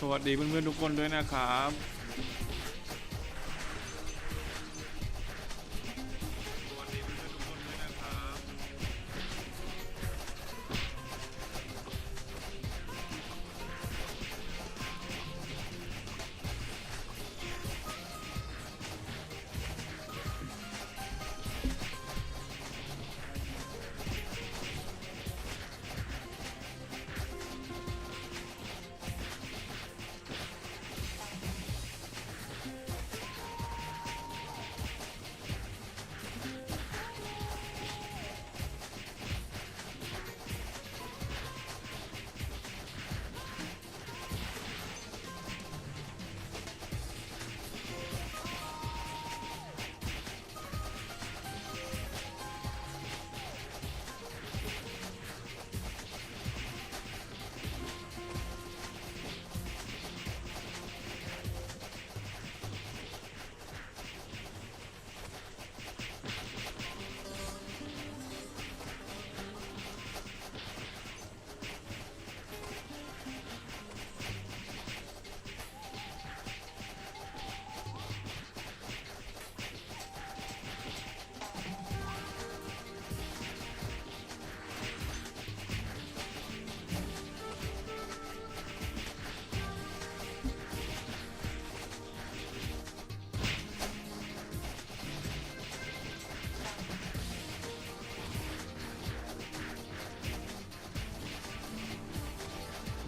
สวัสดีเพื่อนๆทุกคนด้วยนะครับ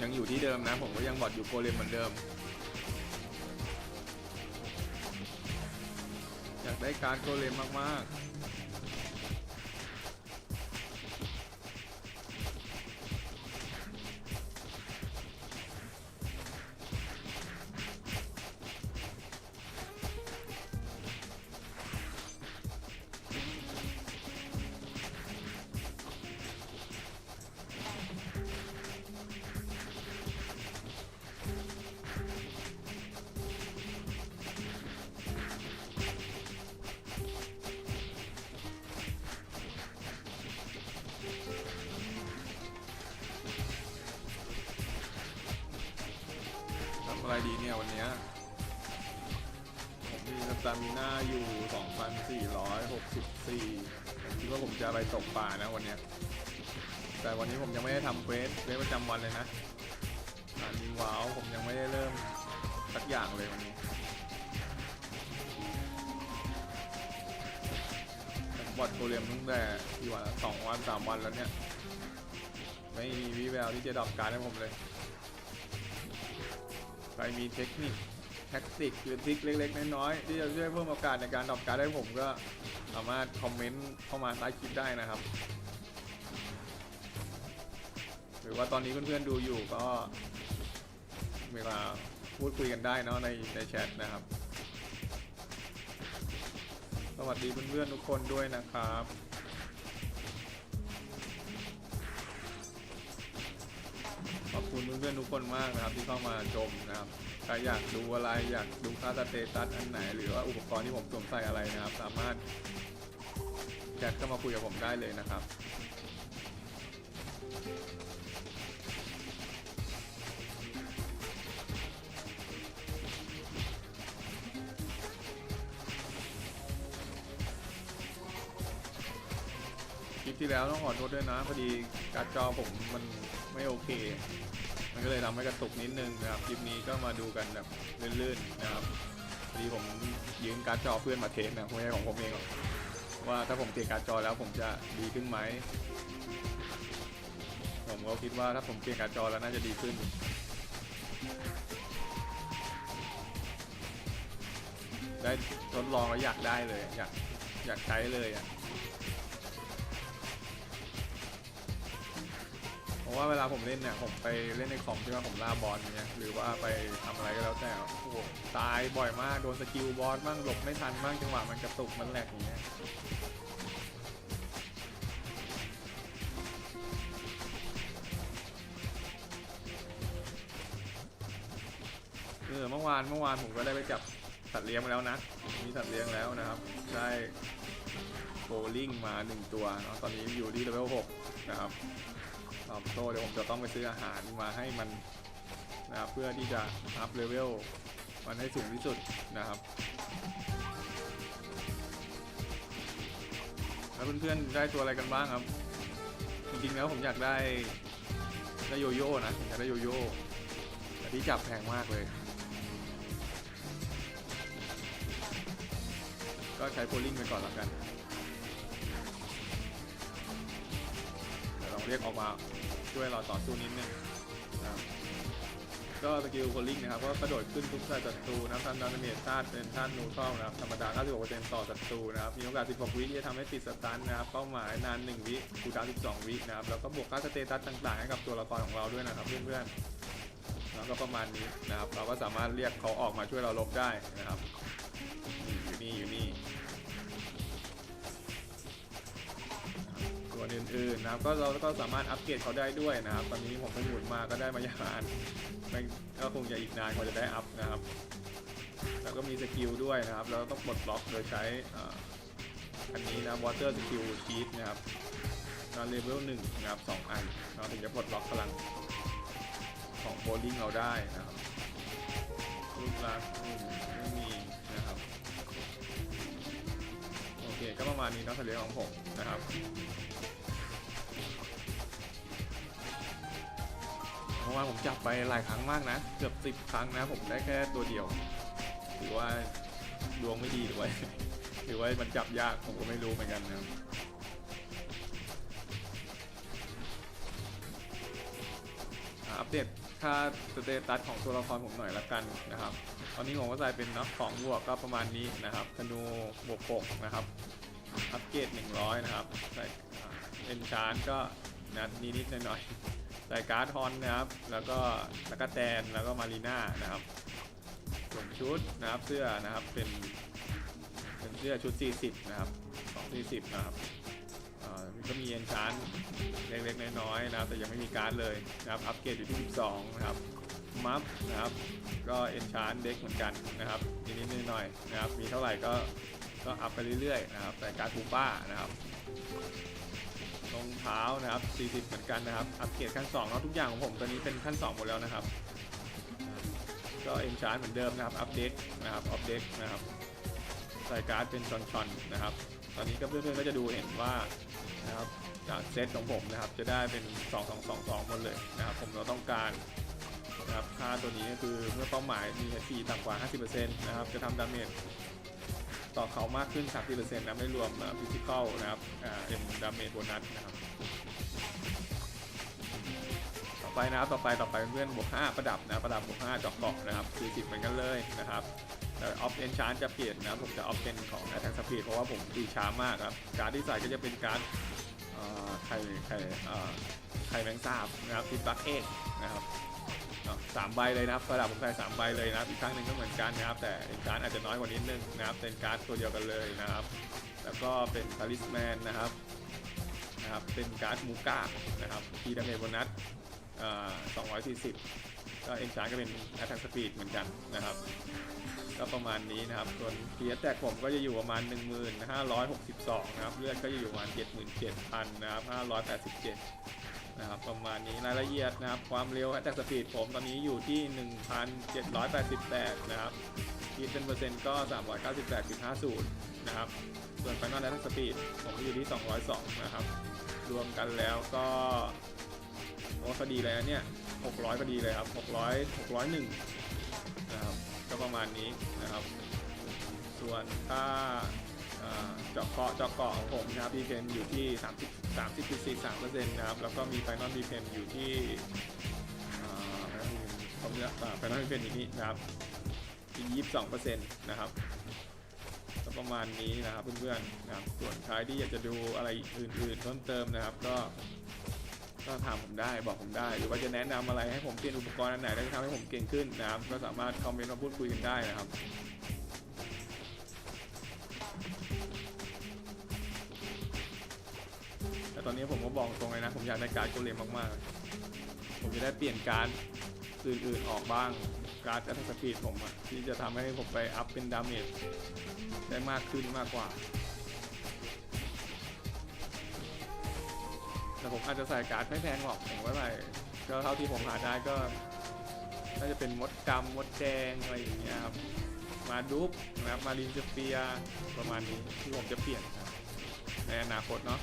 ยังอยู่ที่เดิมนะ ผมก็ยังบอดอยู่โกเลมเหมือนเดิม อยากได้การโกเลมมากๆ 2,464คิดว่าผมจะไปตกป่านะวันเนี้ยแต่วันนี้ผมยังไม่ได้ทำเควสเควสประจำวันเลยนะอันนี้ว้าวผมยังไม่ได้เริ่มสักอย่างเลยวันนี้บอดโกเลียมตั้งแต่กี่วันสองวันสามวันแล้วเนี่ยไม่มีวิแววที่จะดรอปการให้ผมเลยใครมีเทคนิค แท็กติกหรือทริคเล็กๆน้อยๆที่จะช่วยเพิ่มโอกาสในการดรอปการดให้ผมก็สามารถคอมเมนต์เข้ามาใต้คลิปได้นะครับ หรือว่าตอนนี้เพื่อนๆดูอยู่ก็เวลาพูดคุยกันได้เนาะในในแชทนะครับ สวัสดีเพื่อนๆทุกคนด้วยนะครับ อบคุณเพื่อนๆทุกคนมากนะครับที่เข้ามาชมนะครับใครอยากดูอะไรอยากดูค่าสเตตัสอันไหน หรือว่าอุปกรณ์ที่ผมสวมใส่อะไรนะครับ สามารถแชทเข้ามาคุยกับผมได้เลยนะครับคลิปที่แล้วต้องขอโทษด้วยนะพอดีการ์ดจอผมมันไม่โอเค มันก็เลยทำให้กระตุกนิดนึงนะครับคลิปนี้ก็มาดูกันแบบลื่นๆนะครับดีผมยืมการ์ดจอเพื่อนมาเทสนะไม่ใช่ของผมเองว่าถ้าผมเทการ์ดจอแล้วผมจะดีขึ้นไหมผมก็คิดว่าถ้าผมเปลี่ยนการ์ดจอแล้วน่าจะดีขึ้นได้ทดลองแล้วอยากได้เลย อยากอยากใช้เลยอะ ราะว่าเวลาผมเล่นเนี่ยผมไปเล่นในคอมที่ว่าผมล่าบอลอย่างเงี้ยหรือว่าไปทำอะไรก็แล้วแต่โอ้โหตายบ่อยมากโดนสกิลบอสบ้างหลบไม่ทันบ้างจังหวะมันกระตุกมันแหลกอย่างเงี้ยเออเมื่อวานเมื่อวานผมก็ได้ไปจับสัตว์เลี้ยงมาแล้วนะ มีสัตว์เลี้ยงแล้วนะครับ ได้โบลิ่งมาหนึ่งตัวเนาะตอนนี้อยู่ที่เลเวลหกนะครับ ตอบโต้เดี๋ยวผมจะต้องไปซื้ออาหารมาให้มันนะครับเพื่อที่จะอัพเลเวลมันให้สูงที่สุดนะครับแล้วเพื่อนๆได้ตัวอะไรกันบ้างครับ จริงๆแล้วผมอยากได้ได้โยโย่นะอยากได้โยโย่แต่ที่จับแพงมากเลย ก็ใช้โพลิงไปก่อนแล้วกัน เรียกออกมาช่วยเราต่อสู้นิดนึงนะครับก็สกิลโพลิงนะครับก็กระโดดขึ้นทุกศัตรูนะครับทำดาเมจธาตุเป็นธาตุนูทรัลนะครับธรรมดา 96%ต่อศัตรูนะครับมีโอกาส 16 วิที่จะทำให้ติดสตันนะครับเป้าหมายนาน 1 วิคูดาว12 วินะครับแล้วก็บวกค่าสเตตัสต่างๆให้กับตัวละครของเราด้วยนะครับเพื่อนๆแล้วก็ประมาณนี้นะครับเราก็สามารถเรียกเขาออกมาช่วยเราลบได้นะครับ อื่นๆนะครับก็เราก็สามารถอัปเกรดเขาได้ด้วยนะครับ ตอนนี้ผมไปหมุนมาก็ได้มายานมันก็คงจะอีกนานกว่าจะได้อัพนะครับ แล้วก็มีสกิลด้วยนะครับแล้วต้องปลดล็อกโดยใช้อันนี้นะ water skill sheet นะครับตอนเลเวลหนึ่งนะครับสองอันเราถึงจะปลดล็อกพลังของโบลิ่งเราได้นะครับรูปลักษณ์ไม่มีนะครับ โอเค ก็ประมาณนี้เนาะทะเลของผมนะครับ ราะว่าผมจับไปหลายครั้งมากนะ เกือบสิบครั้งนะ ผมได้แค่ตัวเดียวถือว่าดวงไม่ดีหรือว่าหรือว่ามันจับยากผมก็ไม่รู้เหมือนกันนะครับอัปเดตค่าสเตตัสของตัวละครผมหน่อยละกันนะครับ ตอนนี้ผมก็ใส่เป็นนาะของบวกก็ประมาณนี้นะครับธนูบวก6นะครับ อัปเกรด100นะครับ ใส่เอ็นชานก็นะนิดๆหน่อยๆ ใส่การ์ดฮอนนะครับ แล้วก็ตะกะแตนแล้วก็มารีน่านะครับส่วนชุดนะครับเสื้อนะครับเป็นเป็นเสื้อชุด 40 นะครับของ40 นะครับก็มีเอนชานเล็กๆน้อยๆนะครับ แต่ยังไม่มีการ์ดเลยนะครับ อัปเกรดอยู่ที่ 12 นะครับ มัฟนะครับ ก็เอนชานเด็กเหมือนกันนะครับนิดๆหน่อยๆนะครับ มีเท่าไหร่ก็ก็อัพไปเรื่อยๆนะครับ แต่การ์ดปูป้านะครับ รองเท้านะครับ 40 เหมือนกันนะครับ อัปเกรดขั้น2แล้วทุกอย่างของผมตอนนี้เป็นขั้น 2 หมดแล้วนะครับ ก็เอ็นชาร์เหมือนเดิมนะครับ อัปเดตนะครับ อัปเดตนะครับ ใส่การ์ดเป็นชอนๆนะครับ ตอนนี้ก็เพื่อนๆก็จะดูเห็นว่านะครับจากเซตของผมนะครับ จะได้เป็น 2 2 2 2หมดเลยนะครับ ผมเราต้องการนะครับค่าตัวนี้ก็คือเมื่อเป้าหมายมี HP ต่ำกว่า 50%นะครับ จะทำดาเมจ ต่อเขามากขึ้น 30%นะไม่รวมฟิสิกอลนะครับเอ็มดาเมจโบนัสนะครับ ต่อไปนะครับ ต่อไปต่อไปเพื่อนบวก5ประดับนะประดับบวก5จอกเกาะนะครับ40เหมือนกันเลยนะครับแต่ออฟเอนชานจะเปลี่ยนนะผมจะออฟเป็นของ Attack Speed เพราะว่าผมตีช้ามากครับ การที่ใส่ก็จะเป็นการไข่ไข่ไข่แมงสาบนะครับติดบักเอ็กนะครับ สามใบเลยนะครับระดับผมใส่สามใบเลยนะครับอีกครั้งหนึ่งก็เหมือนกันนะครับ แต่การดอาจจะน้อยกว่านิดนึงนะครับ เป็นการ์ดตัวเดียวกันเลยนะครับ แล้วก็เป็นทาริสแมนนะครับนะครับ เป็นการ์ดมูก้านะครับทีดาเมจโบนัสเอ่อ240ก็เอ็นชาร์ก็เป็นแอตแทกสปีดเหมือนกันนะครับก็ประมาณนี้นะครับส่วนเทียแตกผมก็จะอยู่ประมาณ 1562 นะครับ เลือดก็จะอยู่ประมาณ 77,000 นะครับ 587 นะครับประมาณนี้รายละเอียดนะครับความเร็วจากสปีดผมตอนนี้อยู่ที่ 1,788 นะครับคิดเป็นเปอร์เซ็นต์ก็ 398.50 นะครับ ส่วนไฟนอลแอทสปีดผมอยู่ที่ 202 นะครับ รวมกันแล้วก็โอ้พอดีเลยนะเนี่ย 600พอดีเลยครับ 600 601 นะครับ ก็ประมาณนี้นะครับ ส่วนถ้า เจาะเกาะเจาะเกาะของผมนะครับพีเพนอยู่ที่ 30 30.43%นะครับ แล้วก็มีไฟนอลพีเพนอยู่ที่ผมเนี่ยไฟนอลพีเพนอยู่นี่นะครับที่22%นะครับประมาณนี้นะครับเพื่อนๆนะครับ ส่วนใครที่อยากจะดูอะไรอื่นๆเพิ่มเติมนะครับ ก็ก็ถามผมได้บอกผมได้ หรือว่าจะแนะนำอะไรให้ผมเปลี่ยนอุปกรณ์อันไหนที่ทำให้ผมเก่งขึ้นนะครับ ก็สามารถคอมเมนต์มาพูดคุยกันได้นะครับ ตอนนี้ผมก็บอกตรงเลยนะ ผมอยากได้การ์ดโกเลมมากๆ ผมจะได้เปลี่ยนการ์ดอื่นๆออกบ้าง การ์ดอัตสปีดผมอะที่จะทำให้ผมไปอัพเป็นดาเมจได้มากขึ้นมากกว่า แต่ผมอาจจะใส่การ์ดไม่แพงหรอกผมว่าใส่ก็เท่าที่ผมหาได้ก็น่าจะเป็นมดดำมดแดงอะไรอย่างเงี้ยครับ มาดุ๊บนะครับมารินสเปียประมาณนี้ที่ผมจะเปลี่ยนครับในอนาคตเนาะ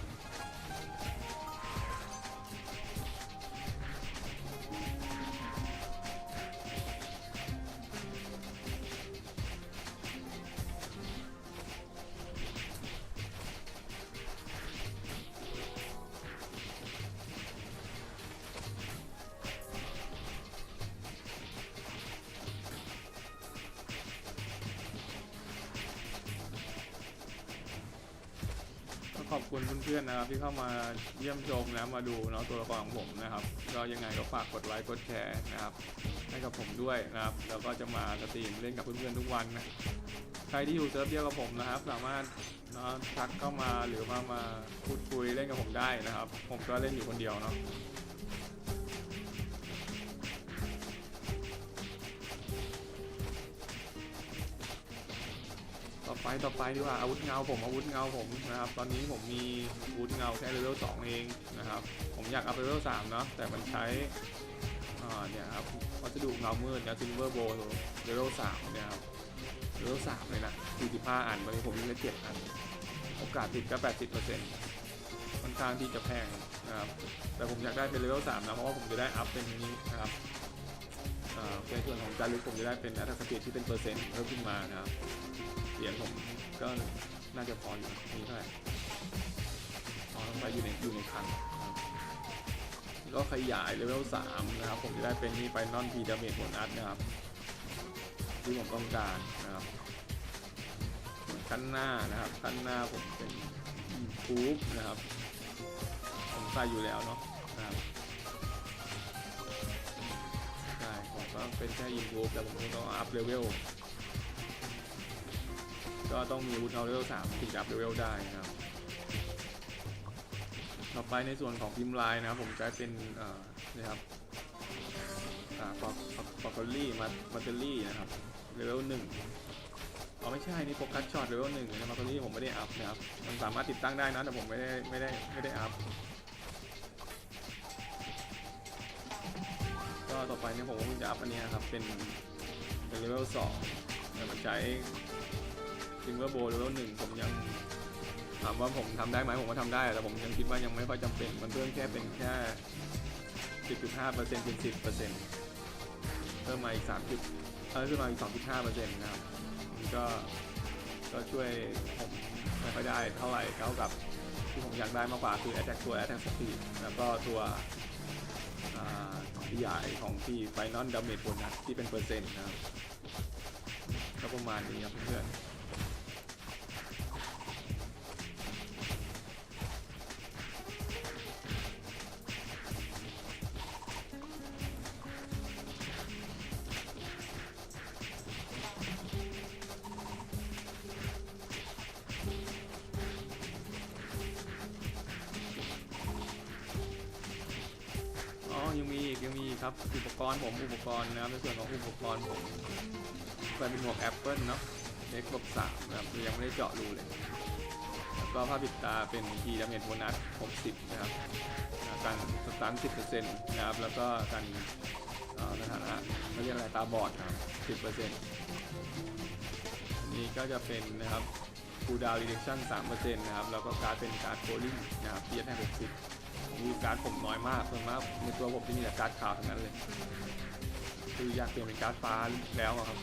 อบคุณเพื่อนๆนะครับที่เข้ามาเยี่ยมชมนะมาดูเนาะตัวละครของผมนะครับ ก็ยังไงก็ฝากกดไลค์กดแชร์นะครับให้กับผมด้วยนะครับ แล้วก็จะมาสตรีมเล่นกับเพื่อนๆทุกวันนะใครที่อยู่เซิร์ฟเดียวกับผมนะครับ สามารถเนาะทักเข้ามาหรือว่ามาพูดคุยเล่นกับผมได้นะครับ ผมก็เล่นอยู่คนเดียวเนาะ ต่อไปต่อไปดีกว่าอาวุธเงาผมอาวุธเงาผมนะครับตอนนี้ผมมีอาวุธเงาแค่เลเวลสองเองนะครับผมอยากอัพเลเวลสามเนาะแต่มันใช้อ่าเนี่ยครับวัสดุเงามืดนะซิลเวอร์โบเลเวลสามเนี่ยครับเลเวลสามเลยนะสี่สิบห้าอันตอนนี้ผมมีแค่เจ็ดอันโอกาสติดก็แปดสิบเปอร์เซ็นต์ค่อนข้างที่จะแพงนะครับแต่ผมอยากได้เป็นเลเวลสามนะเพราะว่าผมจะได้อัพเป็นนี้นะครับอ่าในส่วนของการลึกผมจะได้เป็นอัตราสปีดที่เป็นเปอร์เซ็นต์เพิ่มขึ้นมานะครับ เหรียญผมก็น่าจะพออยู่มีเท่าไหร่พอลงไปอยู่ในอยู่ในคลังนก็ขยายเลเวลสามนะครับ ผมจะได้เป็นนี่ไปนอนพีดาเมจโบนัสนะครับ ที่ผมต้องการนะครับขั้นหน้านะครับขั้นหน้าผมเป็นคูปนะครับ ผมใส่อยู่แล้วเนาะนะครับใช่ผมก็เป็นแค่อินคูปแต่ผมต้องอัพเลเวล ก็ต้องมีวุฒิเลเวลสามถึงจะอัพเลเวลได้นะครับ ต่อไปในส่วนของพิมพ์ลายนะครับ ผมใช้เป็นนี่ครับอ่าฟอร์คอลี่มามาเตอรี่นะครับเลเวลหนึ่งอ๋อไม่ใช่นี่โฟกัสช็อตเลเวลหนึ่งนะมาเตอรี่ผมไม่ได้อัพนะครับมันสามารถติดตั้งได้นะแต่ผมไม่ได้ไม่ได้ไม่ได้อัพก็ต่อไปเนี่ยผมก็จะอัพอันนี้ยครับเป็นเป็นเลเวลสองแต่มันใช้ ซิงเกิลโบว์เลเวลหนึ่งผมยังถามว่าผมทำได้ไหมผมก็ทำได้ แต่ผมยังคิดว่ายังไม่ค่อยจำเป็น มันเพิ่มแค่เป็นแค่ 10.5เปอร์เซ็นต์เป็น10เปอร์เซ็นต์เพิ่มมาอีก3จุดเออขึ้นมาอีก2.5เปอร์เซ็นต์นะครับมันก็ก็ช่วยผมไม่ค่อยได้เท่าไหร่เท่ากับที่ผมอยากได้มากกว่าคือ attack ตัว attack speed แล้วก็ตัวขยายของที่ final damage bonus ที่เป็นเปอร์เซ็นต์นะครับก็ประมาณนี้ครับเพื่อน ครับ อุปกรณ์ผมอุปกรณ์นะครับในส่วนของอุปกรณ์ผมไปเป็นหมวก Apple เนาะ Xbox 3นะครับยังไม่ได้เจาะรูเลย แล้วก็ผ้าปิดตาเป็น T ดาเมจโบนัส 60 นะครับอ่ากันสตาร์ท10%นะครับ แล้วก็กันสถานะเขาเรียกอะไรตาบอดนะครับ10%อันนี้ก็จะเป็นนะครับคูดาวรีเดคชั่น3%นะครับ แล้วก็การเป็นการโคลิ่งนะครับ PS ให้60 มีการผมน้อยมากส่วนมากในตัวผมที่มีแต่การ์ดขาวทั้งนั้นเลย คืออยากเปลี่ยนเป็นการ์ดฟ้าแล้วอะครับ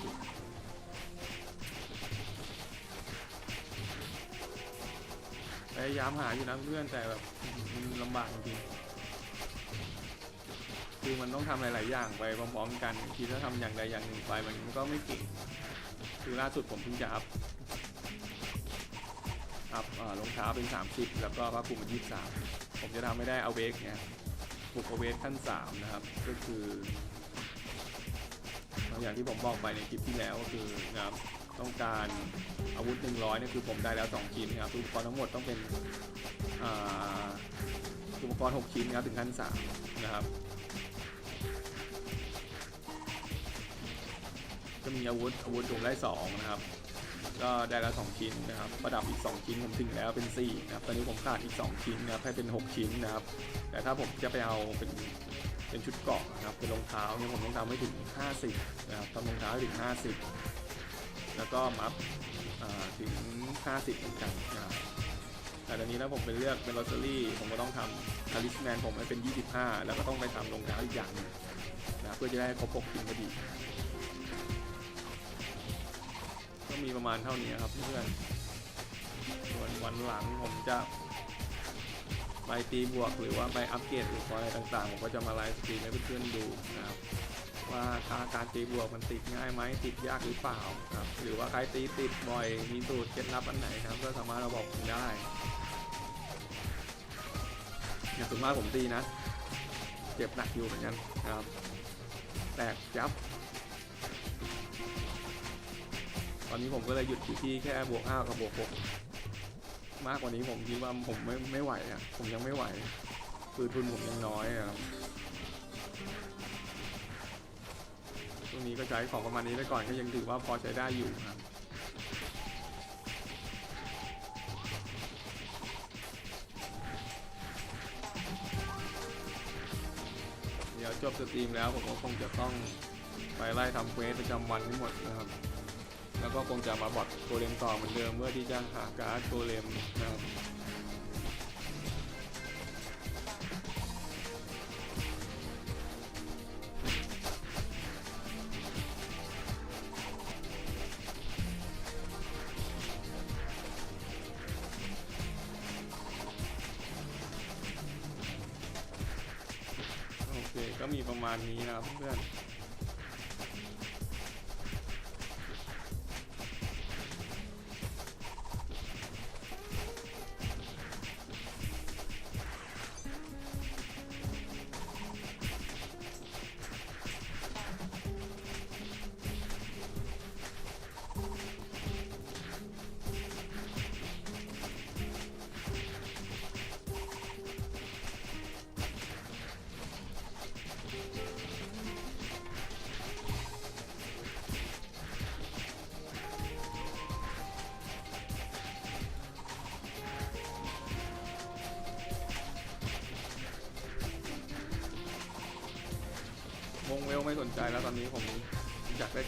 พยายามหาอยู่นะเพื่อนแต่แบบมันลำบากจริงๆคือมันต้องทำหลาย ๆ อย่างไปพร้อม ๆ กันคิดถ้าทำอย่างใดอย่างหนึ่งไปมันก็ไม่เก่งคือล่าสุดผมเพิ่งจะอัพอัพรองเท้าเป็น 30 แล้วก็ผ้าคลุมเป็น23 ผมจะทำไม่ได้เอาเวกเนี่ยบุกเอาเวกขั้น3นะครับ ก็คืออย่างที่ผมบอกไปในคลิปที่แล้วก็คือนะครับต้องการอาวุธ 100เนี่ยคือผมได้แล้ว 2 ชิ้นนะครับอุปกรณ์ทั้งหมดต้องเป็นอุปกรณ์ 6 ชิ้นนะครับถึงขั้น3นะครับก็มีอาวุธอาวุธผมได้2นะครับ ก็ได้ล้ว2ชิ้นนะครับ ประดับอีก 2 ชิ้นผมถึงแล้วเป็น4นะครับ ตอนนี้ผมขาดอีก 2 ชิ้นนะครับ ให้เป็น 6 ชิ้นนะครับ แต่ถ้าผมจะไปเอาเป็นเป็นชุดเกาะนะครับ เป็นรองเท้าเนี่ยผมต้องทำให้ถึง 50 นะครับทำรองเท้าให้ถึง 50 แล้วก็มัฟถึง 50เหมือนกันนะครับแต่ตอนนี้แล้วผมเป็นเลือกเป็นลอตเตอรี่ผมก็ต้องทำคาริสแมนผมให้เป็น 25 แล้วก็ต้องไปทำรองเท้าอีกอย่างนึงนะเพื่อจะได้ครบ6ทีมพอดี มีประมาณเท่านี้ครับเพื่อนส่วนวันหลังผมจะไปตีบวกหรือว่าไปอัปเกรดหรืออะไรต่างๆ ผมก็จะมาไลฟ์สตรีมให้เพื่อนๆดูนะครับ ว่าถ้าการตีบวกมันติดง่ายไหมติดยากหรือเปล่าครับ หรือว่าใครตีติดบ่อยมีสูตรเคล็ดลับอันไหนครับ ก็สามารถเราบอกผมได้อย่างส่วนมากผมตีนะ เจ็บหนักอยู่เหมือนกันนะครับ แตกยับ อนนี้ผมก็เลยหยุดอยู่ที่แค่บวก5กับบวก6มากกว่านี้ผมคิดว่าผมไม่ไม่ไหวอะ ผมยังไม่ไหว คือทุนผมยังน้อยอะครับช่วงนี้ก็ใช้ของประมาณนี้ไปก่อนก็ยังถือว่าพอใช้ได้อยู่ครับเดี๋ยวจบสตรีมแล้วผมก็คงจะต้องไปไล่ทำเควสประจำวันทั้งหมดนะครับ แล้วก็คงจะมาบอดโกเลมต่อเหมือนเดิมเพื่อที่จะหาการ์ดโกเลมนะครับโอเคก็มีประมาณนี้นะครับเพื่อน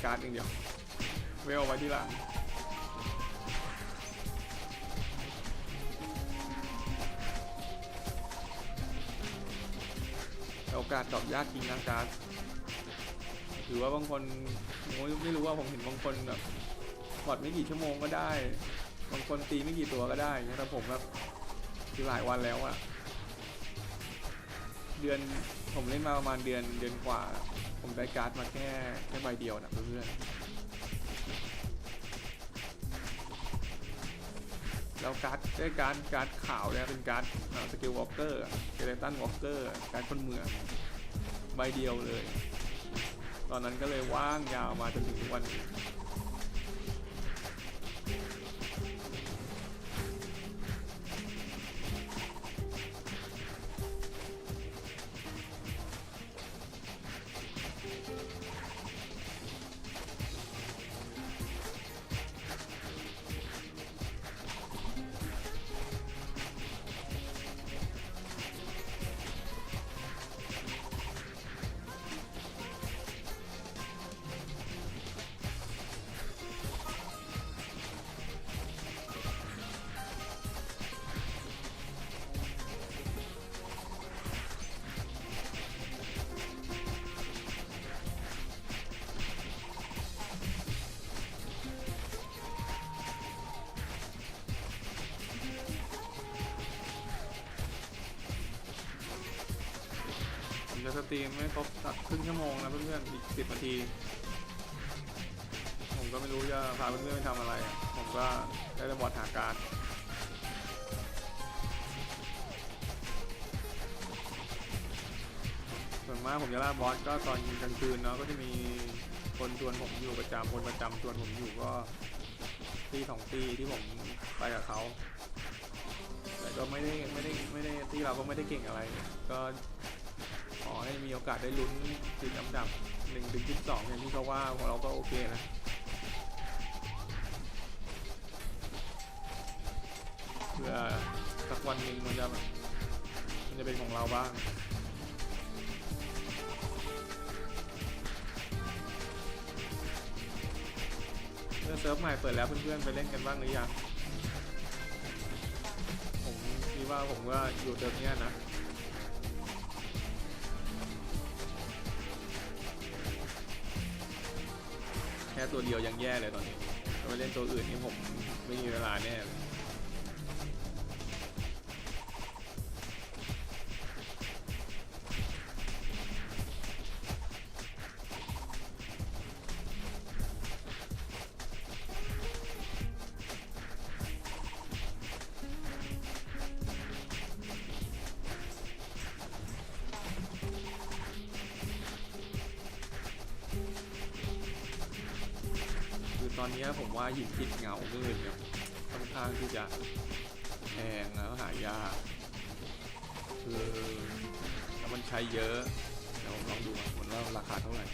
การ์ดอย่างเดียว เวลไว้ที่หลังโอกาสตอบยากจริงนะการ์ดหรือว่าบางคนโอ้ยไม่รู้ว่าผมเห็นบางคนแบบกดไม่กี่ชั่วโมงก็ได้ บางคนตีไม่กี่ตัวก็ได้อย่างเงี้ยแต่ผมแบบคือหลายวันแล้วอะเดือนผมเล่นมาประมาณเดือนเดือนกว่า ได้การ์ดมาแค่แค่ใบเดียวนะเพื่อนแล้วการ์ดได้การ์ดการ์ดขาวเนี่ยเป็นการ์ดสกิลวอล์กเกอร์เกเลตันวอล์กเกอร์การ์ดคนเมืองใบเดียวเลย ตอนนั้นก็เลยว่างยาวมาจนถึงทุกวันนี้ จะสตรีมไม่ครบสักครึ่งชั่วโมงนะเพื่อนๆอีกสิบนาที ผมก็ไม่รู้จะพาเพื่อนๆไปทำอะไร ผมก็ได้แต่บอดหาการส่วนมากผมจะล่าบอสก็ตอนกลางคืนเนาะก็จะมีคนชวนผมอยู่ประจำคนประจำชวนผมอยู่ก็ตีสองตีที่ผมไปกับเขาแต่ก็ไม่ได้ไม่ได้ไม่ได้ที่เราก็ไม่ได้เก่งอะไร ก็ ให้มีโอกาสได้ลุ้นถึงอันดับหนึ่งถึง12อย่างที่เขาว่าของเราก็โอเคนะเพื่อสักวันหนึ่งมันจะมันจะเป็นของเราบ้างเมื่อเซิร์ฟใหม่เปิดแล้วเพื่อนๆไปเล่นกันบ้างหรือยังผมคิดว่าผมว่าอยู่เดิมเนี้ยนะ ตัวเดียวยังแย่เลยตอนนี้ถ้าไปเล่นตัวอื่นนี่ผมไม่มีเวลาแน่เลย ว่าหินติดเงามืดเนี่ยค่อนข้างที่จะแพงแล้วหายากคือแล้วมันใช้เยอะเดี๋ยวลองดูก่อนว่าราคาเท่าไหร่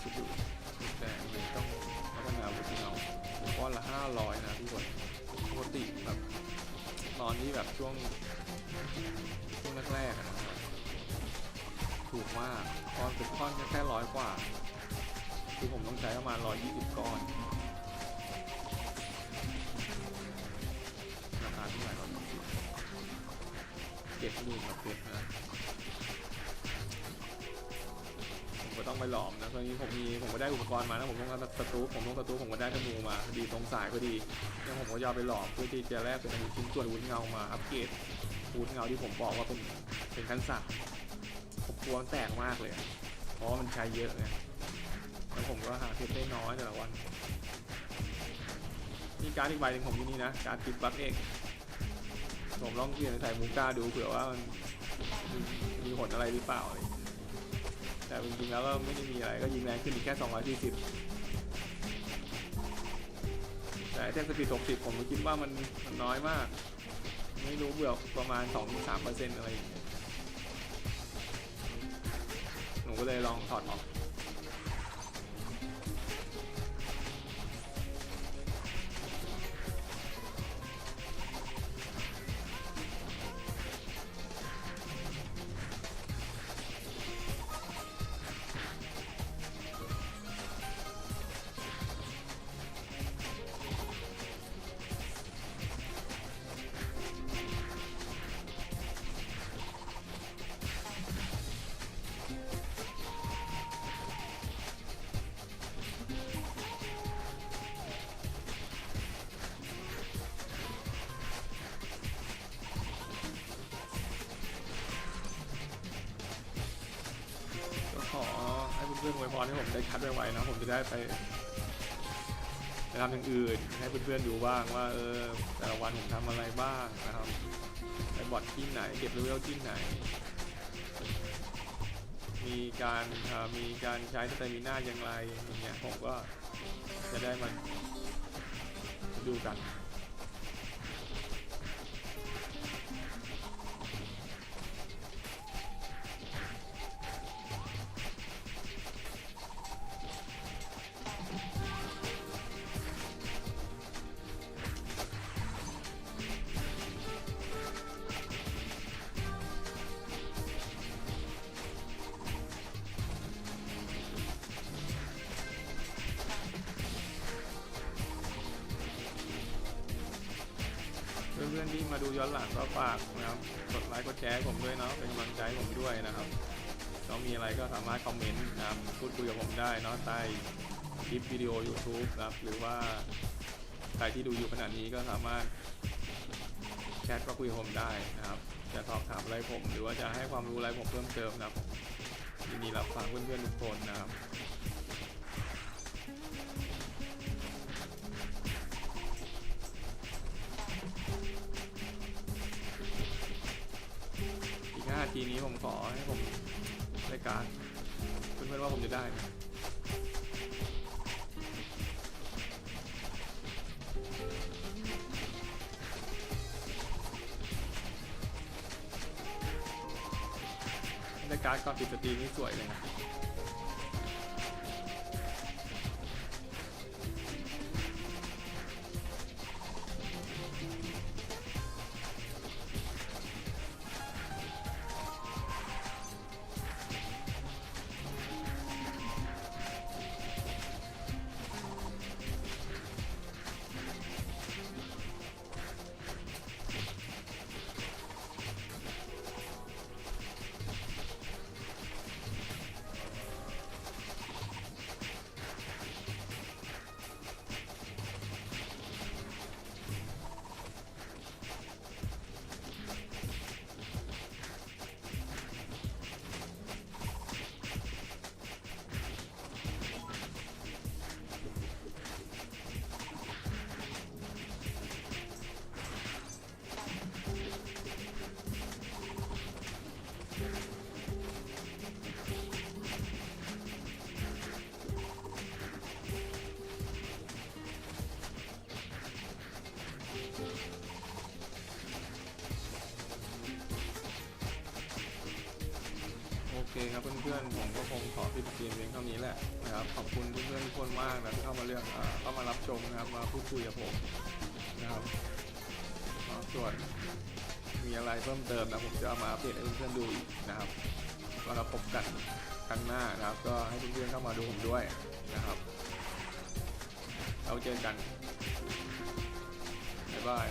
คิดดูแต่ต้องพัฒนาวุฒิเงาก้อนละห้าร้อยนะทุกคนปกติแบบตอนที่แบบช่วงช่วงแรกๆนะครับถูกมากก้อนเป็นก้อนแค่ร้อยกว่า คือผมต้องใช้ประมาณ 120 ก้อนราคาเท่าไหร่เราต้องคิดเจ็ดหมื่นกับเพชรนะผมก็ต้องไปหลอมนะตอนนี้ผมมีผมก็ได้อุปกรณ์มานะผมต้องการสตูผมต้องสตูผมก็ได้ธนูมาดีตรงสายพอดีแล้วผมก็ยอมไปหลอมเพื่อที่จะแลกเป็นชิ้นส่วนวุ้นเงามาอัปเกรดวุ้นเงาที่ผมบอกว่าเป็นเป็นขั้นสักผมกลัวแตกมากเลยเพราะมันใช้เยอะไง ผมก็หาเพชรได้น้อยแต่ละวันมีการดอีกใบหนึ่งผมที่นี่นะ การดติดบัคเอกผมลองเปลี่ยนใส่มูก้าดูเผื่อว่ามันมีผลอะไรหรือเปล่าอะไรแต่จริงๆแล้วก็ไม่ได้มีอะไรก็ยิงแรงขึ้นอีกแค่ 240 แต่แท่สปีด60 ผมคิดว่ามันมันน้อยมาก ไม่รู้เบื่อประมาณ 2-3%อะไรอย่างเงี้ยหนูก็เลยลองถอดออก เรื่อนๆอวยพรให้ผมได้คัดไวๆนะ ผมจะได้ไปไปทำอย่างอื่น ให้เพื่อนๆดูบ้างว่าเออแต่ละวันผมทำอะไรบ้างนะครับไปบอดที่ไหน เก็บเลเวลที่ไหน มีการมีการใช้สเตมิน่าอย่างไรอย่างเงี้ยผมก็จะได้มาดูกัน มาดูย้อนหลังก็ฝากนะครับกดไลค์กดแชร์ผมด้วยเนาะเป็นกำลังใจผมด้วยนะครับแล้วมีอะไรก็สามารถคอมเมนต์นะครับพูดคุยกับผมได้เนาะใต้คลิปวิดีโอ YouTube นะครับหรือว่าใครที่ดูอยู่ขณะนี้ก็สามารถแชทมาคุยกับผมได้นะครับ จะสอบถามอะไรผม หรือว่าจะให้ความรู้อะไรผมเพิ่มเติมนะครับยินดีรับฟังเพื่อนๆทุกคนนะครับ ขอให้ผมรายการ เพื่อนๆว่าผมจะได้ไหมรายการก่อนปิดสตรีมนี่สวยเลยนะ เคครับเพื่อนๆผมก็คงขอปิดเกมเพียงเท่านี้แหละนะครับขอบคุณเพื่อนๆทุกคนมากนะที่เข้ามาเลือกเข้ามารับชมนะครับมาพูดคุยกับผมนะครับอ่าส่วนมีอะไรเพิ่มเติมนะผมจะเอามาอัปเดตให้เพื่อนๆดูอีกนะครับแล้วเราพบกันครั้งหน้านะครับ ก็ให้เพื่อนๆเข้ามาดูผมด้วยนะครับเราเจอกันบ๊ายบาย